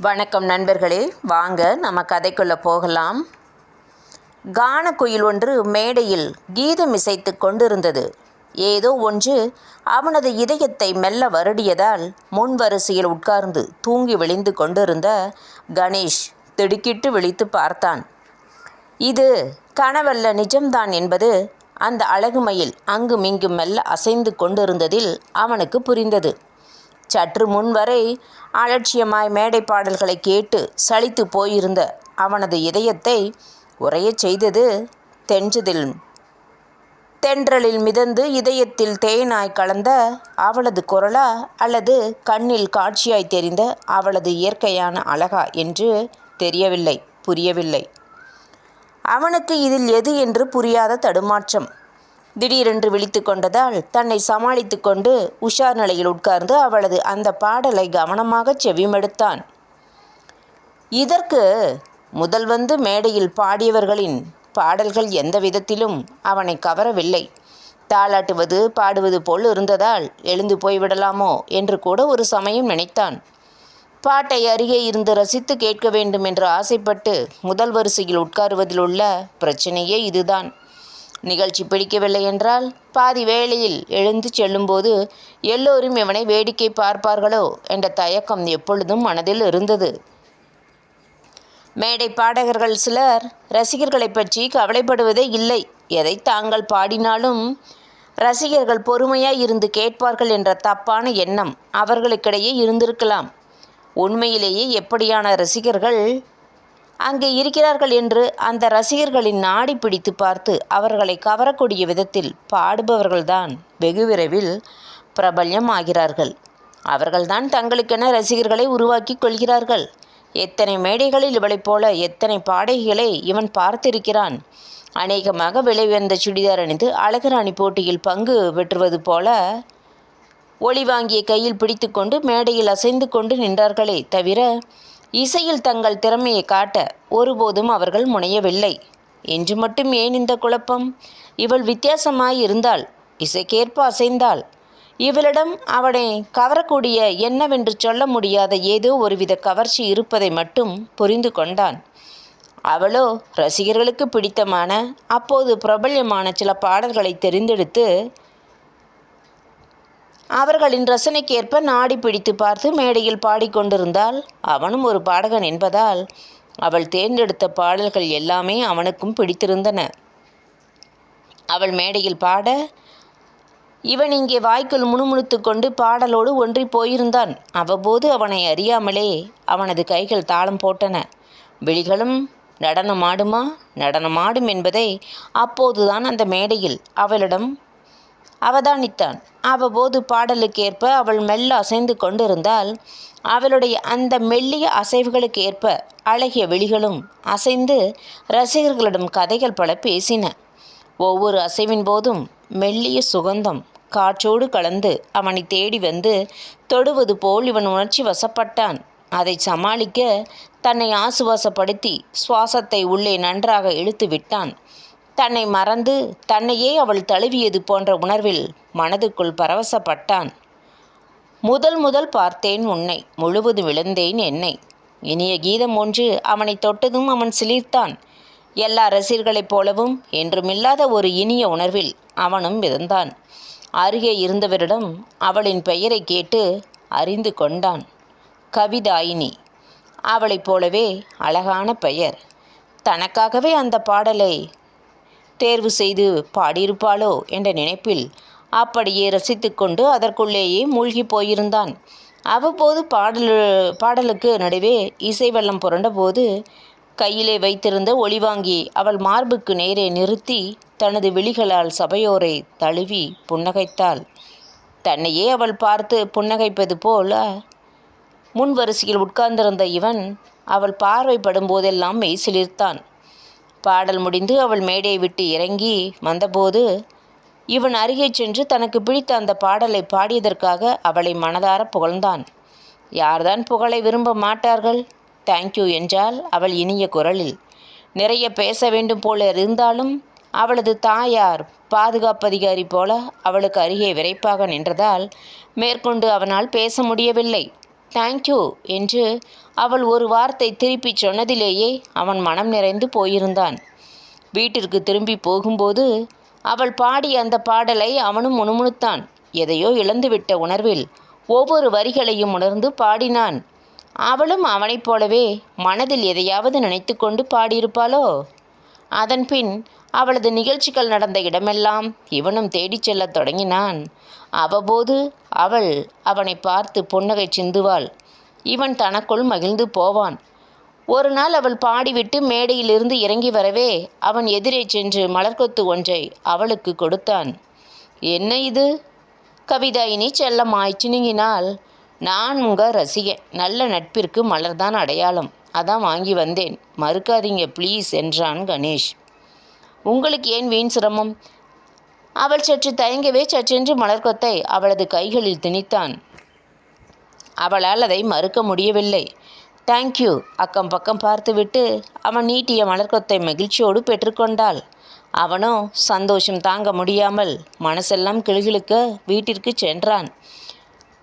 வணக்கம் நண்பர்களே. வாங்க நம்ம கதைக்குள்ளே போகலாம். கானக்குயில் ஒன்று மேடையில் கீதம் இசைத்து கொண்டிருந்தது. ஏதோ ஒன்று அவனது இதயத்தை மெல்ல வருடியதால் முன் வரிசையில் உட்கார்ந்து தூங்கி விழிந்து கொண்டிருந்த கணேஷ் திடுக்கிட்டு விழித்து பார்த்தான். இது கனவல்ல நிஜம்தான் என்பது அந்த அழகுமையில் அங்கும் இங்கும் மெல்ல அசைந்து கொண்டிருந்ததில் அவனுக்கு புரிந்தது. சற்று முன்வரை அலட்சியமாய் மேடை பாடல்களை கேட்டு சலித்து போயிருந்த அவனது இதயத்தை உரையச் செய்தது தென்றதில் தென்றலில் மிதந்து இதயத்தில் தேனாய் கலந்த அவளது குரலா அல்லது கண்ணில் காட்சியாய் தெரிந்த அவளது இயற்கையான அழகா என்று தெரியவில்லை புரியவில்லை. அவனுக்கு இதில் எது என்று புரியாத தடுமாற்றம். திடீரென்று விழித்து கொண்டதால் தன்னை சமாளித்து கொண்டு உஷார் நிலையில் உட்கார்ந்து அவளது அந்த பாடலை கவனமாக செவிமெடுத்தான். இதற்கு முதல் வந்து மேடையில் பாடியவர்களின் பாடல்கள் எந்த விதத்திலும் அவனை கவரவில்லை. தாளாட்டுவது பாடுவது போல் இருந்ததால் எழுந்து போய்விடலாமோ என்று கூட ஒரு சமயம் நினைத்தான். பாட்டை அருகே இருந்து ரசித்து கேட்க வேண்டும் என்று ஆசைப்பட்டு முதல் வரிசையில் உட்காருவதில் உள்ள பிரச்சனையே இதுதான். நிகழ்ச்சி பிடிக்கவில்லை என்றால் பாதி வேளையில் எழுந்து செல்லும்போது எல்லோரும் இவனை வேடிக்கை பார்ப்பார்களோ என்ற தயக்கம் எப்பொழுதும் மனதில் இருந்தது. மேடை பாடகர்கள் சிலர் ரசிகர்களை பற்றி கவலைப்படுவதே இல்லை. எதை தாங்கள் பாடினாலும் ரசிகர்கள் பொறுமையாய் இருந்து கேட்பார்கள் என்ற தப்பான எண்ணம் அவர்களுக்கிடையே இருந்திருக்கலாம். உண்மையிலேயே எப்படியான ரசிகர்கள் அங்கே இருக்கிறார்கள் என்று அந்த ரசிகர்களின் நாடி பிடித்து பார்த்து அவர்களை கவரக்கூடிய விதத்தில் பாடுபவர்கள்தான் வெகு விரைவில் பிரபல்யம் ஆகிறார்கள் அவர்கள்தான் தங்களுக்கென ரசிகர்களை உருவாக்கி கொள்கிறார்கள். எத்தனை மேடைகளில் இவளைப் போல எத்தனை பாடகிகளை இவன் பார்த்திருக்கிறான். அநேகமாக விலை உயர்ந்த சுடிதார் அணிந்து அழகுராணி போட்டியில் பங்கு பெற்றுவது போல ஒளி வாங்கிய கையில் பிடித்துக்கொண்டு மேடையில் அசைந்து கொண்டு நின்றார்களே தவிர இசையில் தங்கள் திறமையை காட்ட ஒருபோதும் அவர்கள் முனையவில்லை. என்று மட்டும் ஏன் இந்த குழப்பம்? இவள் வித்தியாசமாய் இருந்தால் இசைக்கேற்ப அசைந்தாள் இவளிடம் அவனை கவரக்கூடிய என்னவென்று சொல்ல முடியாத ஏதோ ஒருவித கவர்ச்சி இருப்பதை மட்டும் புரிந்து கொண்டான். அவளோ ரசிகர்களுக்கு பிடித்தமான அப்போது பிரபல்யமான சில பாடல்களை தெரிந்தெடுத்து அவர்களின் ரசனைக்கேற்ப நாடி பிடித்து பார்த்து மேடையில் பாடிக்கொண்டிருந்தால் அவனும் ஒரு பாடகன் என்பதால் அவள் தேர்ந்தெடுத்த பாடல்கள் எல்லாமே அவனுக்கும் பிடித்திருந்தன. அவள் மேடையில் பாட இவன் இங்கே வாய்க்குள் முணுமுணுத்து கொண்டு பாடலோடு ஒன்றி போயிருந்தான். அவ்வப்போது அவனை அறியாமலே அவனது கைகள் தாளம் போட்டன. விழிகளும் நடனமாடுமா? நடனமாடும் என்பதை அப்போதுதான் அந்த மேடையில் அவளிடம் அவதானித்தான். அவ்வப்போது பாடலுக்கேற்ப அவள் மெல்ல அசைந்து கொண்டிருந்தால் அவளுடைய அந்த மெல்லிய அசைவுகளுக்கு ஏற்ப அழகிய விழிகளும் அசைந்து ரசிகர்களிடம் கதைகள் பல பேசின. ஒவ்வொரு அசைவின் போதும் மெல்லிய சுகந்தம் காற்றோடு கலந்து அவனை தேடி வந்து தொடுவது போல் இவன் உணர்ச்சி வசப்பட்டான். அதை சமாளிக்க தன்னை ஆசுவாசப்படுத்தி சுவாசத்தை உள்ளே நன்றாக இழுத்து விட்டான் தன்னை மறந்து தன்னையே அவள் தழுவியது போன்ற உணர்வில் மனதுக்குள் பரவசப்பட்டான். முதல் முதல் பார்த்தேன் உன்னை முழுவதும் விழுந்தேன் என்னை. இனிய கீதம் ஒன்று அவனை தொட்டதும் அவன் சிலிர்த்தான். எல்லா ரசிகர்களைப் போலவும் என்றுமில்லாத ஒரு இனிய உணர்வில் அவனும் மிதந்தான் அருகே இருந்தவரிடம் அவளின் பெயரை கேட்டு அறிந்து கொண்டான். கவிதாயினி. அவளைப் போலவே அழகான பெயர். தனக்காகவே அந்த பாடலை தேர்வு செய்து பாடியிருப்பாளோ என்ற நினைப்பில் அப்படியே ரசித்துக்கொண்டு அதற்குள்ளேயே மூழ்கி போயிருந்தான். அவ்வப்போது பாடல் பாடலுக்கு நடுவே இசை வெள்ளம் புரண்டபோது கையிலே வைத்திருந்த ஒளிவாங்கி அவள் மார்புக்கு நேரே நிறுத்தி தனது விழிகளால் சபையோரை தழுவி புன்னகைத்தாள். தன்னையே அவள் பார்த்து புன்னகைப்பது போல முன் வரிசையில் உட்கார்ந்திருந்த இவன் அவள் பார்வைப்படும் போதெல்லாம் மெய்சிலிர்த்தான். பாடல் முடிந்து அவள் மேடையை விட்டு இறங்கி வந்தபோது இவன் அருகே சென்று தனக்கு பிடித்த அந்த பாடலை பாடியதற்காக அவளை மனதார புகழ்ந்தான். யார்தான் புகழை விரும்ப மாட்டார்கள்? தேங்க்யூ என்றால் அவள் இனிய குரலில். நிறைய பேச வேண்டும் போல இருந்தாலும் அவளது தாயார் பாதுகாப்பு அதிகாரி போல அவளுக்கு அருகே விரைப்பாக நின்றதால் மேற்கொண்டு அவனால் பேச முடியவில்லை. தேங்க்யூ என்று அவள் ஒரு வார்த்தை திருப்பிச் சொன்னதிலேயே அவன் மனம் நிறைந்து போயிருந்தான். வீட்டிற்கு திரும்பி போகும்போது அவள் பாடிய அந்த பாடலை அவனும் முணுமுணுத்தான். எதையோ இழந்துவிட்ட உணர்வில் ஒவ்வொரு வரிகளையும் உணர்ந்து பாடினான். அவளும் அவனைப் போலவே மனதில் எதையாவது நினைத்து கொண்டு பாடியிருப்பாளோ? அதன்பின் அவளது நிகழ்ச்சிகள் நடந்த இடமெல்லாம் இவனும் தேடிச் செல்லத் தொடங்கினான். அவ்வப்போது அவள் அவனை பார்த்து புன்னகை சிந்துவாள். இவன் தனக்குள் மகிழ்ந்து போவான். ஒரு நாள் அவள் பாடிவிட்டு மேடையிலிருந்து இறங்கி வரவே அவன் எதிரே சென்று மலர்கொத்து ஒன்றை அவளுக்கு கொடுத்தான். என்ன இது? கவிதாயினி செல்லமாய் சினுங்கினால் நான் உங்க ரசிகன். நல்ல நட்பிற்கு மலர்தான் அடையாளம். அதான் வாங்கி வந்தேன். மறுக்காதீங்க ப்ளீஸ் என்றான் கணேஷ். உங்களுக்கு ஏன் வீண் சிரமம்? அவள் சற்று தயங்கவே சற்றென்று மலர்கொத்தை அவளது கைகளில் திணித்தான். அவளால் அதை மறுக்க முடியவில்லை. தேங்க்யூ அக்கம் பக்கம் பார்த்துவிட்டு அவன் நீட்டிய மலர்கொத்தை மகிழ்ச்சியோடு பெற்றுக்கொண்டாள். அவனோ சந்தோஷம் தாங்க முடியாமல் மனசெல்லாம் கிளுகிழுக்க வீட்டிற்கு சென்றான்.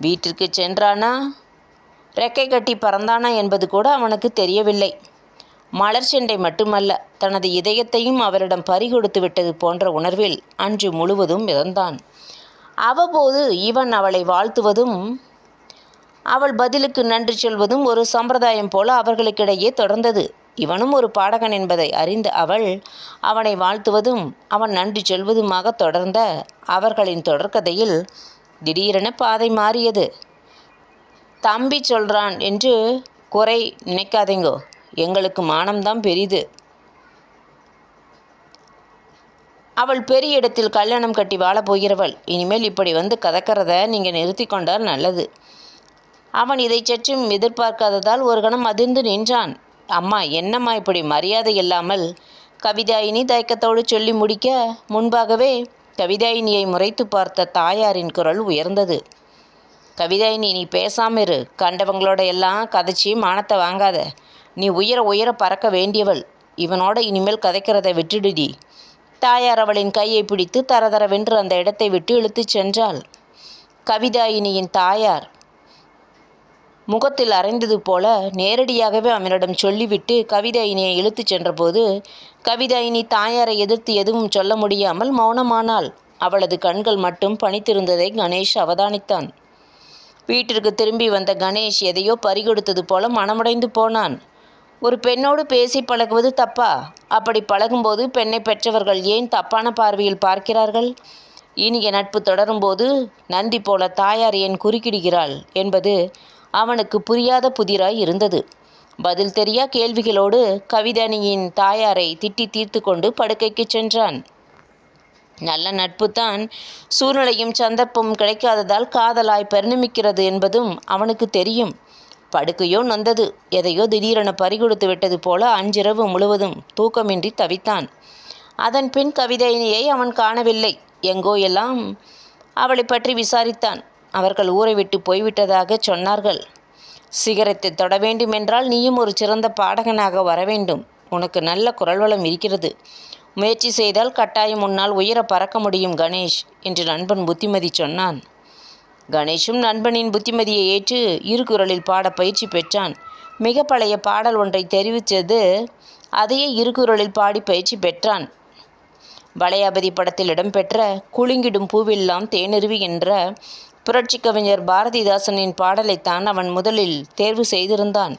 வீட்டிற்கு சென்றானா? ரெக்கை கட்டி பறந்தானா? என்பது கூட அவனுக்கு தெரியவில்லை. மலர் செண்டை மட்டுமல்ல தனது இதயத்தையும் அவரிடம் பறிகொடுத்து விட்டது போன்ற உணர்வில் அன்று முழுவதும் இறந்தான் அவ்வப்போது இவன் அவளை வாழ்த்துவதும் அவள் பதிலுக்கு நன்றி சொல்வதும் ஒரு சம்பிரதாயம் போல அவர்களுக்கிடையே தொடர்ந்தது. இவனும் ஒரு பாடகன் என்பதை அறிந்த அவள் அவனை வாழ்த்துவதும் அவன் நன்றி சொல்வதுமாக தொடர்ந்த அவர்களின் தொடர்கதையில் திடீரென பாதை மாறியது. தம்பி சொல்றான் என்று குறை நினைக்காதீங்கோ. எங்களுக்கு மானம்தான் பெரிது. அவள் பெரிய இடத்தில் கல்யாணம் கட்டி வாழப் போகிறவள். இனிமேல் இப்படி வந்து கதக்கிறத நீங்கள் நிறுத்தி கொண்டால் நல்லது. அவன் இதை சற்றும் எதிர்பார்க்காததால் ஒரு கணம் அதிர்ந்து நின்றான். அம்மா என்னம்மா இப்படி மரியாதை இல்லாமல் கவிதாயினி தயக்கத்தோடு சொல்லி முடிக்க? முன்பாகவே கவிதாயினியை முறைத்து பார்த்த தாயாரின் குரல் உயர்ந்தது. கவிதாயினி நீ பேசாம இரு. கண்டவங்களோட எல்லாம் கதைச்சி மானத்தை வாங்காத. நீ உயர உயர பறக்க வேண்டியவள். இவனோட இனிமேல் கதைக்கிறதை விட்டுடுடி தாயார் அவளின் கையை பிடித்து தரதரவென்று அந்த இடத்தை விட்டு இழுத்துச் சென்றாள். கவிதாயினியின் தாயார். முகத்தில் அரைந்தது போல நேரடியாகவே அவனிடம் சொல்லிவிட்டு கவிதாயினியை இழுத்துச் சென்றபோது கவிதாயினி தாயாரை எதிர்த்து எதுவும் சொல்ல முடியாமல் மௌனமானாள். அவளது கண்கள் மட்டும் பணித்திருந்ததை கணேஷ் அவதானித்தான். வீட்டிற்கு திரும்பி வந்த கணேஷ் எதையோ பறிகொடுத்தது போல மனமுடைந்து போனான். ஒரு பெண்ணோடு பேசி பழகுவது தப்பா? அப்படி பழகும்போது பெண்ணை பெற்றவர்கள் ஏன் தப்பான பார்வையில் பார்க்கிறார்கள்? இனிய நட்பு தொடரும்போது நந்தி போல தாயார் ஏன் குறுக்கிடுகிறாள் என்பது அவனுக்கு புரியாத புதிராய் இருந்தது. பதில் தெரியா கேள்விகளோடு கவிதனியின் தாயாரை திட்டி தீர்த்து கொண்டு படுக்கைக்கு சென்றான். நல்ல நட்புதான் சூழ்நிலையும் சந்தர்ப்பமும் கிடைக்காததால் காதலாய் பரிணமிக்கிறது என்பதும் அவனுக்கு தெரியும். படுக்கையோ நொந்தது. எதையோ திடீரென பறிகொடுத்து விட்டது போல அன்றிரவு முழுவதும் தூக்கமின்றி தவித்தான். அதன் பின் கவிதையினையை அவன் காணவில்லை. எங்கோ எல்லாம் அவளை பற்றி விசாரித்தான். அவர்கள் ஊரை விட்டு போய்விட்டதாக சொன்னார்கள். சிகரத்தை தொட வேண்டுமென்றால் நீயும் ஒரு சிறந்த பாடகனாக வர வேண்டும். உனக்கு நல்ல குரல் வளம் இருக்கிறது. முயற்சி செய்தால் கட்டாயம் உன்னால் உயர பறக்க முடியும் கணேஷ் என்று நண்பன் புத்திமதி சொன்னான். கணேஷும் நண்பனின் புத்திமதியை ஏற்று இருக்குறளில் பாட பயிற்சி பெற்றான். மிக பழைய பாடல் ஒன்றை தெரிவித்தது. அதையே இருக்குறளில் பாடி பயிற்சி பெற்றான். வளையாபதி படத்தில் இடம்பெற்ற குலுங்கிடும் பூவெல்லாம் தேனிருவி என்ற புரட்சி கவிஞர் பாரதிதாசனின் பாடலைத்தான் அவன் முதலில் தேர்வு செய்திருந்தான்.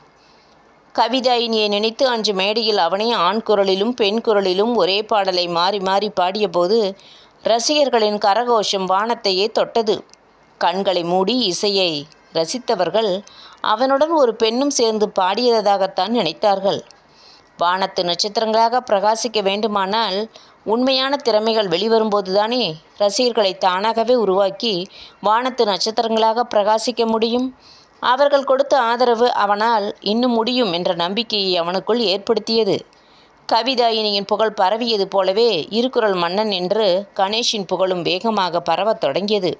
கவிதாயினியை நினைத்து அன்று மேடையில் அவனே ஆண் குரலிலும் பெண் குரலிலும் ஒரே பாடலை மாறி மாறி பாடியபோது ரசிகர்களின் கரகோஷம் வானத்தையே தொட்டது. கண்களை மூடி இசையை ரசித்தவர்கள் அவனுடன் ஒரு பெண்ணும் சேர்ந்து பாடியதாகத்தான் நினைத்தார்கள். வானத்து நட்சத்திரங்களாக பிரகாசிக்க வேண்டுமானால் உண்மையான திறமைகள் வெளிவரும்போதுதானே ரசிகர்களை தானாகவே உருவாக்கி வானத்து நட்சத்திரங்களாக பிரகாசிக்க முடியும்? அவர்கள் கொடுத்த ஆதரவு அவனால் இன்னும் முடியும் என்ற நம்பிக்கையை அவனுக்குள் ஏற்படுத்தியது. கவிதாயினியின் புகழ் பரவியது போலவே இருக்குறள் மன்னன் என்று கணேஷின் புகழும் வேகமாக பரவத் தொடங்கியது.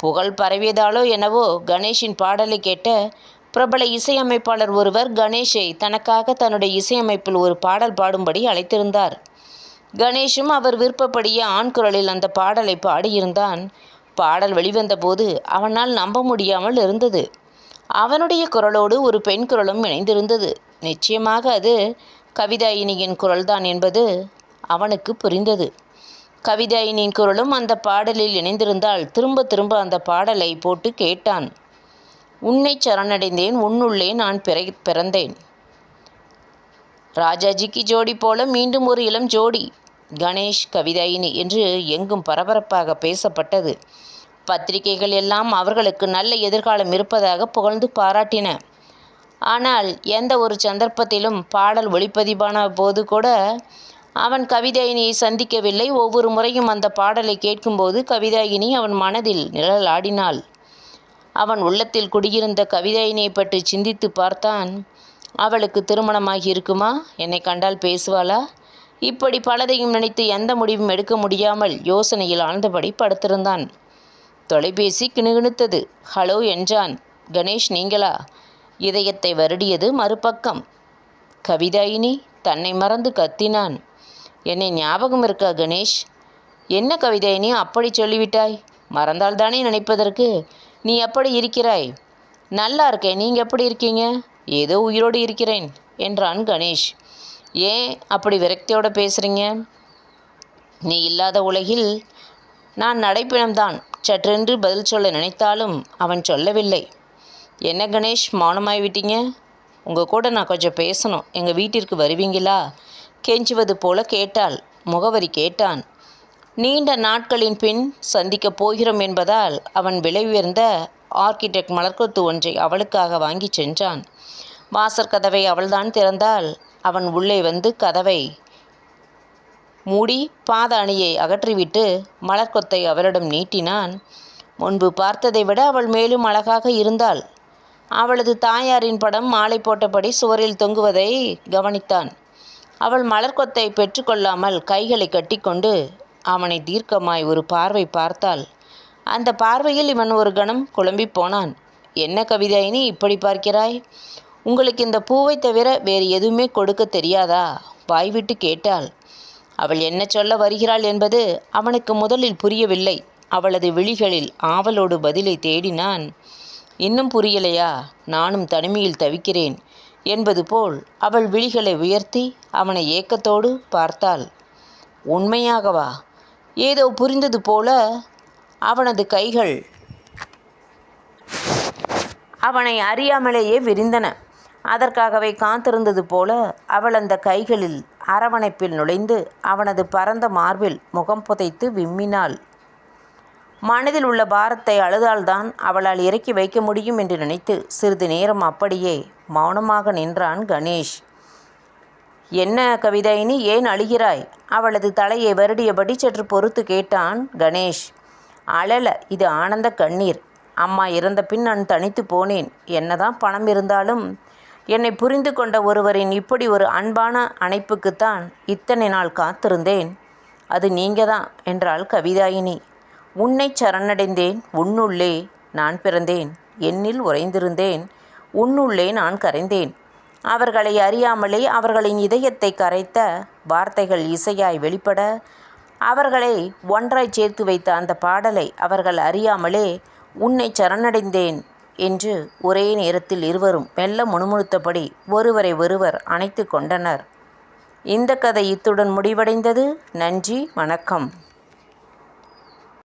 புகழ் பரவியதாலோ என்னவோ கணேஷின் பாடலை கேட்ட பிரபல இசையமைப்பாளர் ஒருவர் கணேஷை தனக்காக தன்னுடைய இசையமைப்பில் ஒரு பாடல் பாடும்படி அழைத்திருந்தார். கணேஷும் அவர் விருப்பப்படியே ஆண் குரலில் அந்த பாடலை பாடியிருந்தான். பாடல் வெளிவந்தபோது அவனால் நம்ப முடியாமல் இருந்தது. அவனுடைய குரலோடு ஒரு பெண் குரலும் இணைந்திருந்தது. நிச்சயமாக அது கவிதாயினியின் குரல்தான் என்பது அவனுக்கு புரிந்தது. கவிதாயினின் குரலும் அந்த பாடலில் இணைந்திருந்தால் திரும்ப திரும்ப அந்த பாடலை போட்டு கேட்டான். உன்னை சரணடைந்தேன் உன்னுள்ளே நான் பிறை பிறந்தேன். ராஜாஜிக்கு ஜோடி போல மீண்டும் ஒரு இளம் ஜோடி. கணேஷ் கவிதாயினி என்று எங்கும் பரபரப்பாக பேசப்பட்டது. பத்திரிகைகள் எல்லாம் அவர்களுக்கு நல்ல எதிர்காலம் இருப்பதாக புகழ்ந்து பாராட்டின. ஆனால் எந்த ஒரு சந்தர்ப்பத்திலும் பாடல் ஒளிப்பதிவான போது கூட அவன் கவிதாயினியை சந்திக்கவில்லை. ஒவ்வொரு முறையும் அந்த பாடலை கேட்கும்போது கவிதாயினி அவன் மனதில் நிழலாடினாள். அவன் உள்ளத்தில் குடியிருந்த கவிதாயினியை பற்றி சிந்தித்து பார்த்தான். அவளுக்கு திருமணமாகி இருக்குமா? என்னை கண்டால் பேசுவாளா? இப்படி பலதையும் நினைத்து எந்த முடிவும் எடுக்க முடியாமல் யோசனையில் ஆழ்ந்தபடி படுத்திருந்தான். தொலைபேசி கிணுகிணுத்தது. ஹலோ என்றான். கணேஷ் நீங்களா? இதயத்தை வருடியது மறுபக்கம். கவிதாயினி? தன்னை மறந்து கத்தினான். என்னை ஞாபகம் இருக்கா கணேஷ்? என்ன கவிதை நீ அப்படி சொல்லிவிட்டாய்? மறந்தால்தானே நினைப்பதற்கு. நீ எப்படி இருக்கிறாய். நல்லா இருக்கேன் நீங்கள் எப்படி இருக்கீங்க? ஏதோ உயிரோடு இருக்கிறேன் என்றான் கணேஷ். ஏன் அப்படி விரக்தியோடு பேசுகிறீங்க நீ இல்லாத உலகில் நான் நடைப்பிணம்தான். சற்றென்று பதில் சொல்ல நினைத்தாலும் அவன் சொல்லவில்லை. என்ன கணேஷ் மௌனமாய் விட்டீங்க? உங்கள் கூட நான் கொஞ்சம் பேசணும். எங்கள் வீட்டிற்கு வருவீங்களா? கெஞ்சுவது போல கேட்டாள். முகவரி கேட்டான். நீண்ட நாட்களின் பின் சந்திக்கப் போகிறோம் என்பதால் அவன் விலை உயர்ந்த ஆர்கிடெக்ட் மலர்கொத்து ஒன்றை அவளுக்காக வாங்கி சென்றான். வாசற் கதவை அவள்தான் திறந்தால் அவன் உள்ளே வந்து கதவை மூடி பாத அணியை அகற்றிவிட்டு மலர்கொத்தை அவளிடம் நீட்டினான். முன்பு பார்த்ததை விட அவள் மேலும் அழகாக இருந்தாள். அவளது தாயாரின் படம் மாலை போட்டபடி சுவரில் தொங்குவதை கவனித்தான். அவள் மலர்கொத்தை பெற்றுக்கொள்ளாமல் கைகளை கட்டிக்கொண்டு அவனை தீர்க்கமாய் ஒரு பார்வை பார்த்தாள். அந்த பார்வையில் இவன் ஒரு கணம் குழம்பி போனான். என்ன கவிதையினி இப்படி பார்க்கிறாய்? உங்களுக்கு இந்த பூவை தவிர வேறு எதுவுமே கொடுக்க தெரியாதா? வாய்விட்டு கேட்டாள். அவள் என்ன சொல்ல வருகிறாள் என்பது அவனுக்கு முதலில் புரியவில்லை. அவளது விழிகளில் ஆவலோடு பதிலை தேடினான். இன்னும் புரியலையா? நானும் தனிமையில் தவிக்கிறேன். என்பது போல் அவள் விழிகளை உயர்த்தி அவனை ஏக்கத்தோடு பார்த்தாள். உண்மையாகவா? ஏதோ புரிந்தது போல அவனது கைகள் அவனை அறியாமலேயே விரிந்தன. அதற்காகவே காத்திருந்தது போல அவள் அந்த கைகளில் அரவணைப்பில் நுழைந்து அவனது பரந்த மார்பில் முகம் புதைத்து விம்மினாள். மனதில் உள்ள பாரத்தை அழுதால்தான் அவளால் இறக்கி வைக்க முடியும் என்று நினைத்து சிறிது நேரம் அப்படியே மௌனமாக நின்றான் கணேஷ். என்ன கவிதைனி ஏன் அழுகிறாய்? அவளது தலையை வருடியபடி சற்று பொறுத்து கேட்டான் கணேஷ். அழல இது ஆனந்த கண்ணீர். அம்மா இறந்த பின் நான் தனித்து போனேன். என்னதான் பணம் இருந்தாலும் என்னை புரிந்து கொண்ட ஒருவரின் இப்படி ஒரு அன்பான அணைப்புக்குத்தான் இத்தனை நாள் காத்திருந்தேன். அது நீங்க தான் என்றாள் கவிதாயினி உன்னை சரணடைந்தேன் உன்னுள்ளே நான் பிறந்தேன் என்னில் உறைந்திருந்தேன் உன்னுள்ளே நான் கரைந்தேன். அவர்களை அறியாமலே அவர்களின் இதயத்தை கரைத்த வார்த்தைகள் இசையாய் வெளிப்பட அவர்களை ஒன்றாய் சேர்த்து வைத்த அந்த பாடலை அவர்கள் அறியாமலே உன்னை சரணடைந்தேன் என்று ஒரே நேரத்தில் இருவரும் மெல்ல முணுமுணுத்தபடி ஒருவரை ஒருவர் அணைத்து கொண்டனர். இந்த கதை இத்துடன் முடிவடைந்தது. நன்றி வணக்கம்.